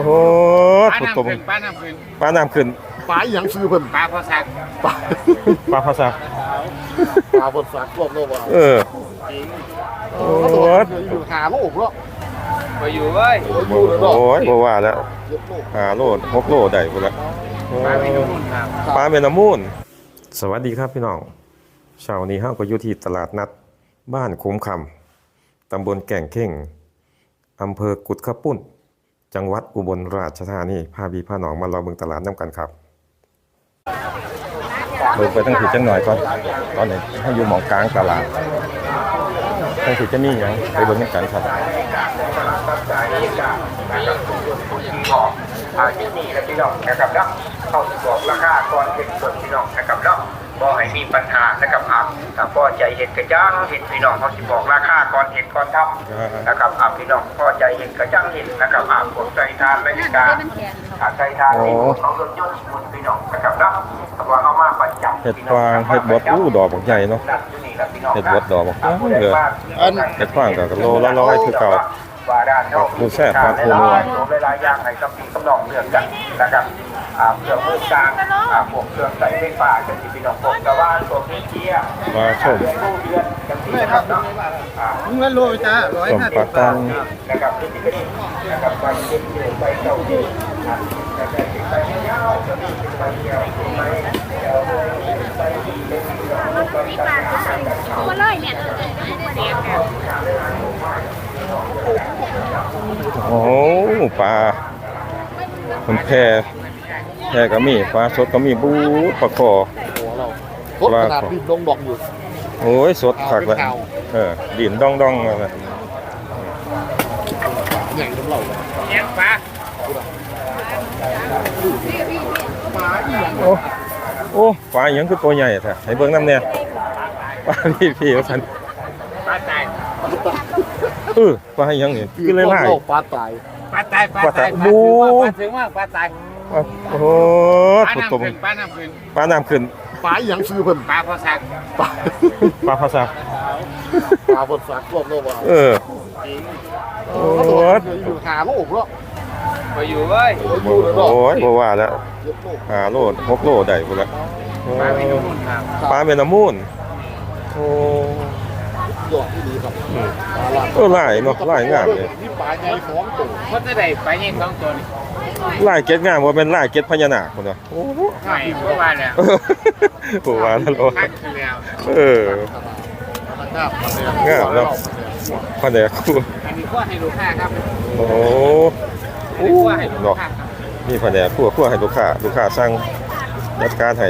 โอ้โหป้าสุดน้ำตรงขึ้นป้าน้ำขึ้นปลาน้ำขึ้นปลาอหยังซื้อเพิ่นปลาพอสักปลาปลาภาษาปลาเพิ่นฝากรอบโลกว่าเออ โอ้เขาโหบอกว่าอยู่หาโลกแล้วไปอยู่เว้ยโอ้ยอยู่เลยเนาะโอ้ยบ่ว่าแล้วเจ็ดโลก หาโลดหกโลได้พุ่นละโอ้ปลาไม่รู้นู่นครับ ปลาเมนามูนสวัสดีครับพี่น้องเช้านี้เฮาก็อยู่ที่ตลาดนัด บ้านคุ้มคำตำบลแก่งเข่งอำเภอกุดขะปุ้น จังหวัดอุบลราชธานีพาบีพาน้องมาเราเบิ่งตลาดน้ำกันครับเบิ่งไปตั้งผิดจังหน่อยก่อนตอนนี้ให้อยู่หมองกลางตลาดตั้งผิดจะมีหยังไปเบิ่งกันครับอาที่นี่นะพี่น้องนะครับเนาะเข้าบอกราคาก่อนเป็นส่วนพี่น้องนะครับเนาะ บ่ให้มีปัญหานะครับอะถ้าพอใจเห็นกระจังเห็นพี่น้องเขาสิบอกราคาก่อนเห็นก่อนทำนะครับอะพี่น้องพอใจเห็นกระจังเห็นนะครับอะพวกใจทานนาฬิกาอะใจทานนี่ของรถยนต์หมุนพี่น้องนะครับเนาะเพราะว่าเอามาประจำเห็ดฟางเห็ดบดอู้ดอกบักใหญ่เนาะเห็ดบดดอกบักใหญ่เหลือเห็ดฟางก็โลละร้อยคือเก่า ว่าด้านนอกดูแซ่บครับคุณนัวหลายๆอย่างให้กับพี่กำนองเลือกกันนะครับอ่าเครื่องมือกลางอ่าพวกเครื่องใส่ไฟฟ้าจะสิพี่น้องพวกกระว่านพวกนี้เชียร์ปลาชมเดือนตู้เดือนจังซี่นะครับเนาะอ่ามึงเงินรู้จ้าร้อยส้มห้าปสิลาบตับาทงนะครับที่นี่นะครับไปเย็นอยู่ไปเจ้าที่อ่าแต่แต่ไปเงาจะมีไปเดียวไปเดียวไปดีเป็นพี่น้องไปกันตัวเลยเนี่ยเดียวกัน โอ้ปลาคนแพแพก็มีปลาสดก็มีบูปลาคอหัวเรารถขนาดดินลงดอกอยู่โอ้ยสดคักเลยเอาเออดินดองดองๆเลยใหญ่น้ำเหล่าเลยเลี้ยงปลาโอ้โอ้ปลาอหยังคือตัวใหญ่แท้ให้เบิ่งน้ำเนี่ยปลาพี่พี่ว่าซั่นปลาตาย เออปลาอหยังนี่คือหลายโลกปลาตายปลาตายปลาปลาตาตายยปบูลาถึงว่าปลาตายๆโอ้โหปลาสุดน้ำตรงขึ้นปลาน้ำขึ้นปลาน้ำขึ้นปลาอหยังซื้อเพิ่นปลาพอสักปลาปลาภาษาปลาเพิ่นฝากรอบโลกว่าเออโอ้เขาบอกยว่าอยู่หาโลกแล้วไปอยู่เว้ยโอ้ยอยู่เลยเนาะโอ้ยบ่ว่าแล้วเจ็ดโลกหาโลดหกโลได้พุ่นละโอ้ปลาไม่รู้นู่นครับปลาเมนามูนโอ้ ยอดที่ดีครับอืมปลาลาเออหลายเนาะหลายงามเลยนี่ปลาใหญ่สองตัวเพราะจะได้ไปยิงสองตัวนี่ลายเก็ดงามว่าเป็นลายเก็ดพญานาคพุ่นเนาะโอ้โหไม่เพราะว่าเนี่ยเออบ่ว่าแล้วโลดพักคือแล้วเอองามงามเนาะพะแนกคู่อันนี้ขั้วให้ลูกค้าครับโอ้โหอันนี้ขั้วให้ลูกเนาะค้าครับนี่แผนกคั่วคั่วให้ลูกค้าลูกค้าสั่งจัดการให้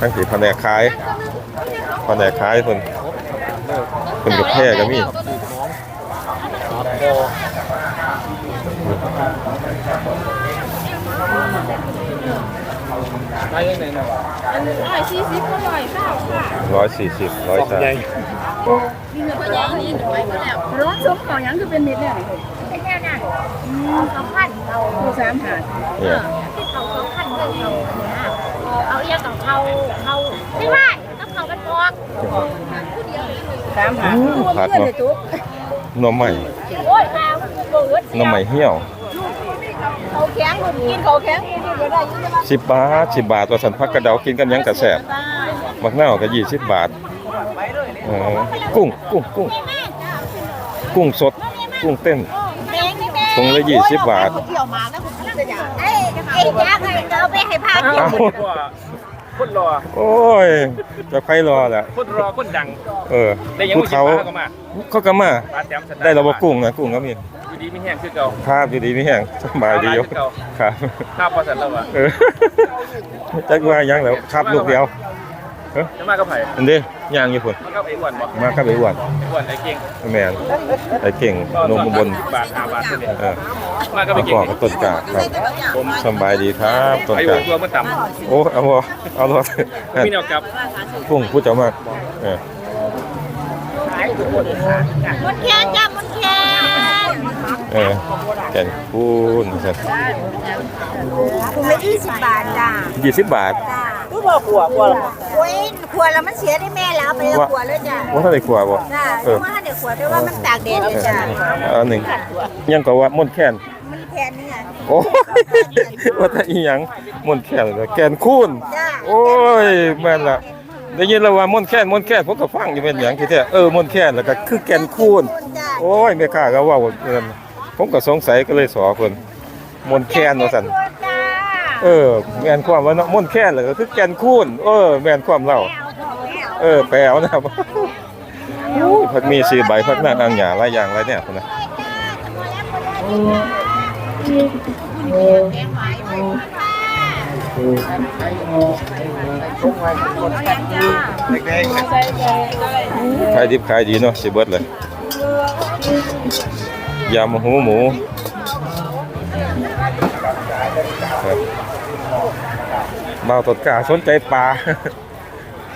ทั้งสี่แผนกขายแผนกขายเพิ่น เพิ่นกับแพร่ก็มีปลาคอไปยังไงนะร้อยสี่สิบก็ร้อยเก้าค่ะร้อยสี่สิบร้อยสองสามใหญ่มีเงินตัวใหญ่นี่หนึ่งไว้ก็แล้วร้อนซุ้มของยังคือเป็นนิดเนี่ยไอ้แค่นั้นอืมสองพันเราคือสามหาดเนี่ยที่เขาสองพันเงินเขาเนี่ยเอาเอียกับเขาเขาไม่ได้ต้ สามหาดตัวเพื่อนเลยจุ๊บหน่อใหม่โอ้ยมาเบิดหน่อใหม่เหี่ยวเขาแข็งมันกินเขาแข็งกินก็ได้ยิ่งจะมาสิบบาทสิบบาทตัวสันพักกระเดากินกันหยังกระแสบมักหน้าวก็ยี่สิบบาทอ๋อกุ้งกุ้งกุ้งกุ้งสด กุ้งเต้นถุงละ20บาทเกี่ยวมาแล้วคุณจะอย่างไอ้ไอ้ยักษ์เราไปให้พาเอ้า คนรอ โอ้ยจะใครรอแหละคนรอคนดัง เออได้ยังผู้ไม่เขาปลาก็มาเขาก็มาปลาแต้มสตาร์ได้ระบบกุ้งนะกุ้งก็มีอยู่ดีไม่แห้งคือเก่าครับอยู่ดีไม่แห้งสบายดีอยู่เอาหลายคือเก่าครับข้าวพอสันแล้ววะเออจักว่ายังแล้วครับลูกเดียว จะมากับไผ่อันนี้ย่างญี่ปุ่นมากับไอ้อ้วนบ่มาครับไอ้อ้วนไอ้อ้วนไอ้เก่งแมนไอ้เก่งนมอุบลบาทห้าบาทนี่เออมากับปไอ้ระเก่กองบกับต้นกาครับสำบายดีครับต้นไอ้กาอ้วนตัวมันต่โอ้เอาบ่เอารถำมีแนวกลับกุ้งผู้เจ้ามากเออมันแข็งจ้ะมันแข็งเออแก่นคูณคุณละยี่สิบบาทจ้ายี่สิบบาทโอ้ ยขวดแล้วมันเสียได้แม่แล้วเอาไปแล้วขวดเลยจ้ะว่าเท่าไหร่ขวบบ่จ้าเออเพราะว่าเดี๋ยวขวดด้วยว่ามันตากแดดเลยจ้ะอันหนึ่งยังก็ว่าม่วนแค้นมันแพนนี่ไงโอ้ยว่าแต่อีหยังมนต์แค่นเลยแกนคูนจ้าโอ้ยแม่นล่ะได้ยินแล้วว่ามนต์แค่นมนต์แค่นผมก็ฟังอยู่เป็นหยังที่แท้เออมนต์แค่นแล้วก็คือแกนคูนจ้าโอ้ยแม่ค้าก็เว่าเอิ้นผมก็สงสัยก็เลยสอเพิ่นมนต์แค่นว่าซั่นจ้า เออแม่นความว่าเนาะมนต์แค่นแล้วก็คือแกนคูนเออแม่นความเล่าเออแปลวนะครับโอ้ยเพักมีซื้อใบเพักหน้าอ่างหยาหลายอย่างหลายเนี่ยพุ่นนะแดงๆนะขายดิบขายดีเนาะสิเบิดเลยยำหูหมูครับ บ่าวตดกาสนใจปลา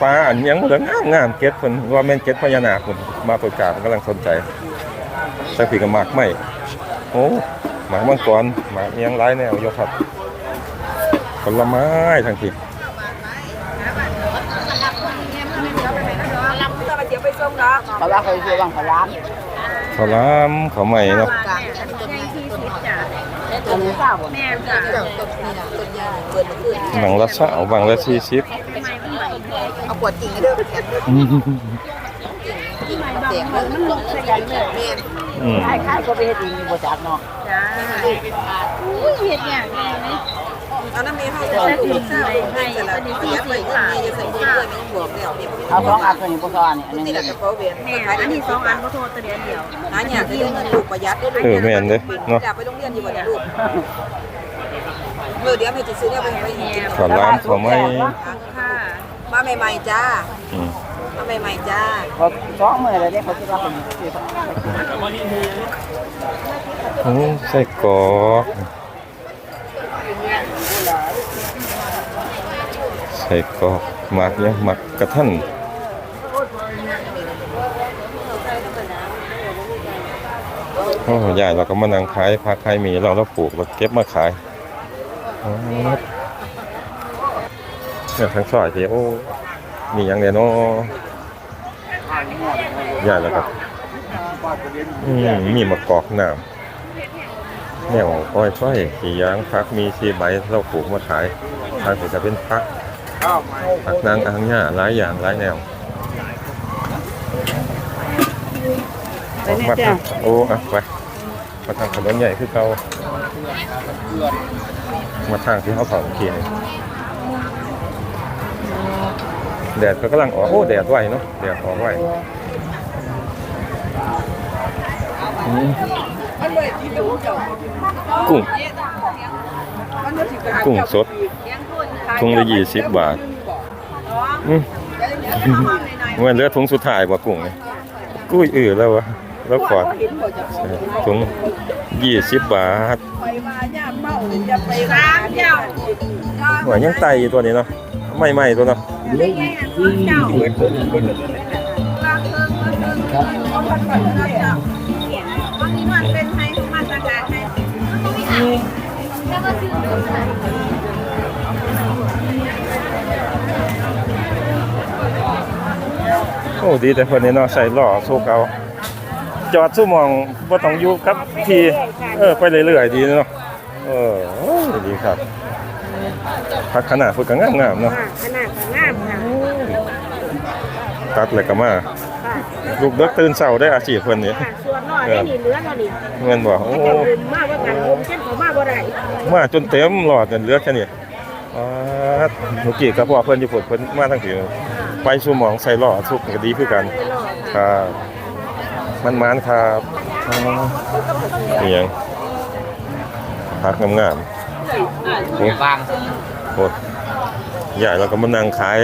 ปลาอันยังเหลืองามงามๆเก็ดเพิ่นว่าแม่นเก็ดพญานาคเพิ่นบ่าวตดกาเพิ่นกำลังสนใจสักทีก็หมากไหมโอ้หมากมังกรหมากอิหยังหลายแนวอยู่ครับผลไม้ทั้งทีปลาร้าเคยซื้อบ้างปลาร้าข้าวหลามข้าวใหม่เนาะ อันนี้เก้าบนบางละสาวบางละสี่สิบเอาขวดจริงเด้อเสียงมันลงใส่กันเลยแม่อืมขายขายก็ไปเฮ็ดเองบ่จักเนาะอุ้ยเห็ดอย่า งนี้นมีห้เอาตู้ใส่ให้อันนี้ที่ใส่เงินมีจะใส่เงินด้วยไม่ต้องบวกแล้วนี่เอาสองอันตัวนี้บ่ซ้อนนี่อันนี้นี่แม่อันนี้สองอันก็โทษตัวเดียวเดียวหาอยากได้เงินลูกประหยัดด้วยเออแม่นเด้อเนาะไปโรงเรียนอยู่บ่ได้ลูกเมื่อเดี๋ยวแม่จะซื้อเนี่ยไปไปกินข้าวหลามข้าวใหม่ค่ะมาใหม่ๆจ้าอืมาใหม่ๆจ้าสองมือเลยเนี่ยเขาคิดว่าเป็นโอ้ไส้กอก ไส้กอกหมักเนี่ยหมักกระทันโอ้ยายเราก็มานั่งขายผักขายมีเราเราปลูกเราเก็บมาขายเนี่ยทั้งซอยเที่โอ้มีอย่างเดียวเนาะยายแล้วครับอืมมีมะกอกน้ำแนวอ้อยฝ้อยขี่ยางพักมีชีใบเราปลูกมาขายทางจะเป็นพัก พักนางอ่างหญ้าหลายอย่างหลายแนวมาทางโอ้อะไปมาทางถนนใหญ่คือเก่ามาทางที่เขาสอนเขียนแดดก็กำลังออกโอ้แดดไวเนาะแดดออกไวกุ้งกุ้งสด ถุงละยี่สิบบาทอืมเมื่อเหลือถุงสุดท้ายบ่กุ้งนี่กุ้ยอือแล้ววะแล้วขอดถุงยี่สิบบาทว่ายังไตอยู่ตัวนี้เนาะไม่ไหม้ตัวเนาะโอ้ดีแต่คนนี้เนาะใส่หล่อโซเกาจอดสู้มองบ่ต้องอยู่ครับที่เออไปเรื่อยๆดีเนาะเออโอ้ยดีครับพักขนาดเพิ่นก็งามๆเนาะขนาดงามค่ะตัดแล้วก็มาลูกเด็กตื่นเช้าได้อาชีพเพิ่นนี่ส่วนน้อยได้นี่เหลือเท่านี้เงินบ่โอ้แต่ลืมมากว่ากันผมเช่นเขามาบ่ได้มาจนเต็มหลอดกันเหลือแค่นี้อ่าเมื่อกี้ก็พ่อเพิ่นอยู่พุ่นเพิ่นมาทั้งที ไปสู่หมองใส่หล่อสุกก็ดีคือกันครับมันมานครับอ๋อนี่หยังพักงามๆโอ้บางโหดใหญ่แล้วก็มานั่งขาย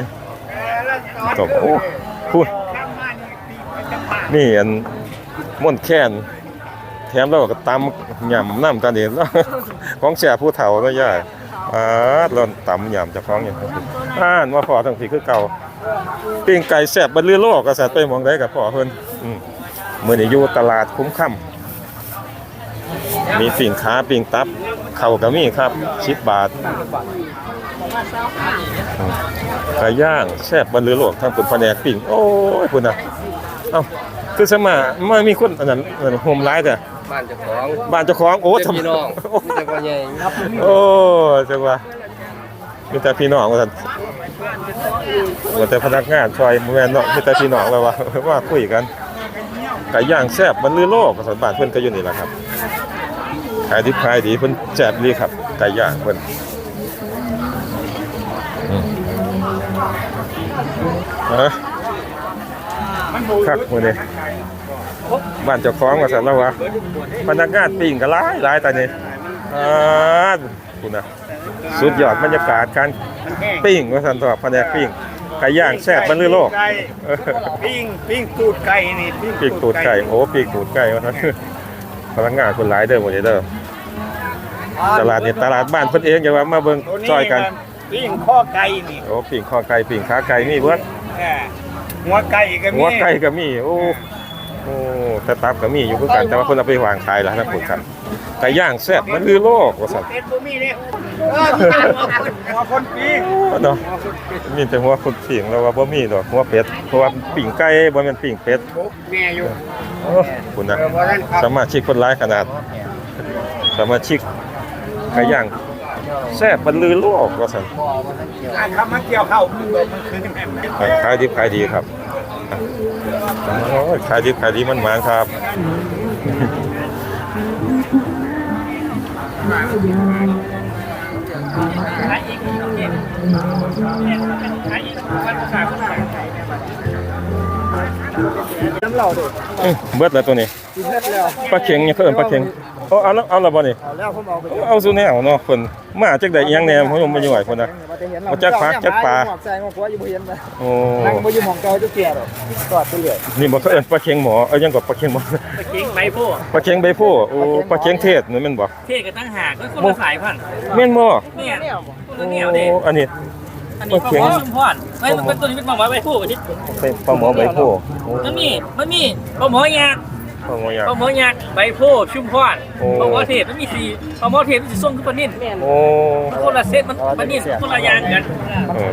ก็โอ้พูดนี่อันม่วนแค้นแถมเราก็ตำยำน้ำกันเองของแสบผู้เฒ่าก็ย่าอ่าเราตำยำเจะฟ้าของอย่างนี้อ่านว่าพอทั้งทีคือเก่า ปิ้งไก่แสบบรรลือโลกกระแสไปหมองได้กับพ่อเพิ่นอืมมื้อนี้อยู่ตลาดคุ้มค่ำมีปิ่งขาปิ่งตับเข่าก็มีครับ10บาทอืมไก่ย่างแซ่บบรรลือโลกทั้งเป็นแผนกปิ่งโอ้ยพุ่นน่ะเอ้าคือสมามามีคนอันนั้นอันนั้นโฮมไลท์แต่บ้านเจ้าของบ้านเจ้าของโอ้เจ้าพี่น้องมีแต่พ่อใหญ่โอ้จังว่ามีแต่พี่น้องว่าซั่น ว่าแต่พนักงานช่วยแม่นเนาะมีแต่พี่น้องแล้วว่าว่าคุยกันไก่ย่างแซ่บมันลือโลกว่าซั่นบ้านเพิ่อนก็อยู่นี่แหละครับขายดิบขายดีเพิ่อนแซ่บดีครับไก่ย่างเพิ่อืมเอ้อคักมื้อนี้บ้านเจ้าของว่าซั่นแล้วว่าพนักงานปิ้งก็หลายหลายตอนนี้อ่า คุณนะสุดยอดบรรยากาศการปิ้งว่าสันตัวแผนกปิ้งไก่ย่างแซ่บมันลือโลกเออปิ้งปิ้งตูดไก่นี่ปิ้งตูดไก่โอ้ปิ้งตูดไก่ว่าซั่นพนักงานคนหลายเด้อหมดเลยเด้อตลาดนี่ตลาดบ้านเพิ่นเองอย่าว่ามาเบิ่งซอยกันปิ้งข้อไก่นี่โอ้ปิ้งข้อไก่ปิ้งขาไก่มีเบิดแหม่หัวไก่ก็มีหัวไก่ก็มีโอ้โอ้แต่ตับก็มีอยู่คือกันแต่ว่าเพิ่นเอาไปวางขายแล้วนะคุณครับไก่ย่างแซ่บมันลือโลกว่าซั่นเป็ดบ่มีเด้เออมีแต่หัวคนหัวคนปิ้งเนาะมีแต่หัวคนปิ่งแล้วว่าบ่มีดอกหัวเป็ดเพราะว่าปิ่งไก่บ่แม่นปิ่งเป็ดแม่อยู่โอ้คุณนะเออเพราะฉะนั้นครับสามารถชิกคนร้ายขนาด สามารถชิกไก่ย่างแซ่บบรรลือโลกว่าซั่นอ่าคำมันเกี่ยวเข้ามันคือแม่ขายดิบขายดีครับ โอ้ยขายดิบขายดีมันหมานครับขายอีกขายอีกวันขายขายน้ำเหล่าเด้ออื้อเบิดแล้วตัวนี้กินเสร็จแล้วปลาเข็งยังเขาเอิ้นปลาเข็ง เอาเอาแล้วเอาแล้วบ่นี่เอาแล้วผมเอาไปเอาสู่แนวเนาะเพิ่นมาจักได้อีหยังแหน่ผมยังบ่ยู่ไหวเพิ่นน่ะ มาจักผักจักปลาหมอกใจหมอกหัวอยู่บ่เห็นนะโอ้นั่งบ่อยู่หมองเก่าจะเกลียดหรอกกอดไปเรื่อยนี่บ่เขาเอิ้นปลาเข็งหมอเอ้ยยังก็ปลาเข็งหมอตะกิ้งใบโพปลาเค็งใบโพโอ้ปลาเค็งเทศนี่แม่นบ่เทศกันตั้งหากก็คนละสายพันธุ์แม่นบ่เนี่ยคนละโอ้เนียเด็อันนี้ อันนี้ปลาหมอชุมพรไม่เป็นตัวนี้เป็นปลาหมอใบโพกว่าที่เป็นปลาหมอใบโพโอ้มันมีมันมีปลาหมอยักษ์ ปลาหมอยาปลาหมอยักษ์ใบโพชุมพรโอ้ปลาหมอเทศมันมีสีปลาหมอเทศมันสีส้มคือปลานิ่นโอ้ มันคนละเซตมันปลานิ่นคนละอยางกันเออ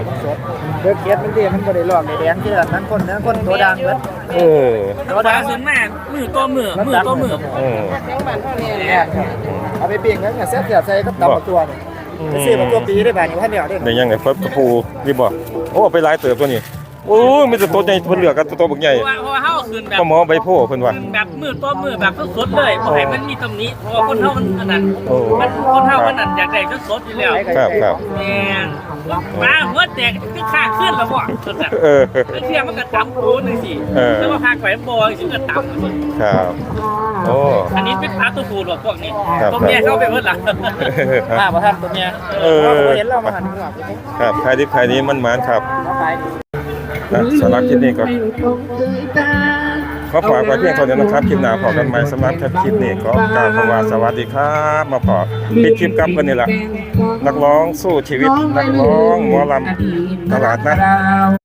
เด้อเกียดมันดีมันบ่ได้ลอกได้แดงคือนั้นคนนั้นคนตัวดังเบิดเออตัวดาส่วนมากมือต่อมือมือต่อมือเออแม่นครับเอาไปปิ้งแล้วเนี่ยแซ่บเสียบใส่ก็ตำบักตัวนี่ไปซื้อมาตัวปีได้บาดนี้พันเดียวเด้ได้ยังไงเพิ่นกระปูนี่บ่โอ้ไปหลายเติบตัวนี้ โอ้ยมีแต่ตัวใหญ่เพิ่นเหลือกันตัวบักใหญ่เพราะว่าเพราะว่าเฮาคืนแบบปลาหมอใบโพเพิ่นว่า คืนแบบมือต่อมือแบบสดๆเลยบ่ให้มันมีตำหนิเพราะว่าคนเฮามันอันนั้นโอ้ มันคนเฮามันอันอยากได้สดๆอยู่แล้วครับครับแม่นมาหัวแตกคือข้างขึ้นแล้วบ่สดแบบเออเที่ยมันก็ตำปูนึงสิเออ แล้วว่าพาไปบ่สิก็ตำสิครับ โอ้ อันนี้เป็นปลาตัวผู้หรอกพวกนี้ครับ ตัวเมียเข้าไปเบิดล่ะคมารับบ่ทันตัวเมีย เออ เห็นเรามาหันหัวครับขายดิบขายดีมันหมานครับมาขาย นะสำหรับคลิปนี้ก็ขอฝากไว้เพียงเท่านี้นะครับคลิปหน้าพอกันใหม่สำหรับคลิปนี้ก็กล่าวคำว่าสวัสดีครับ มาพอปิดคลิปกับกันนี่แหละนักร้องสู้ชีวิตนักร้องหมอลำตลาดนะ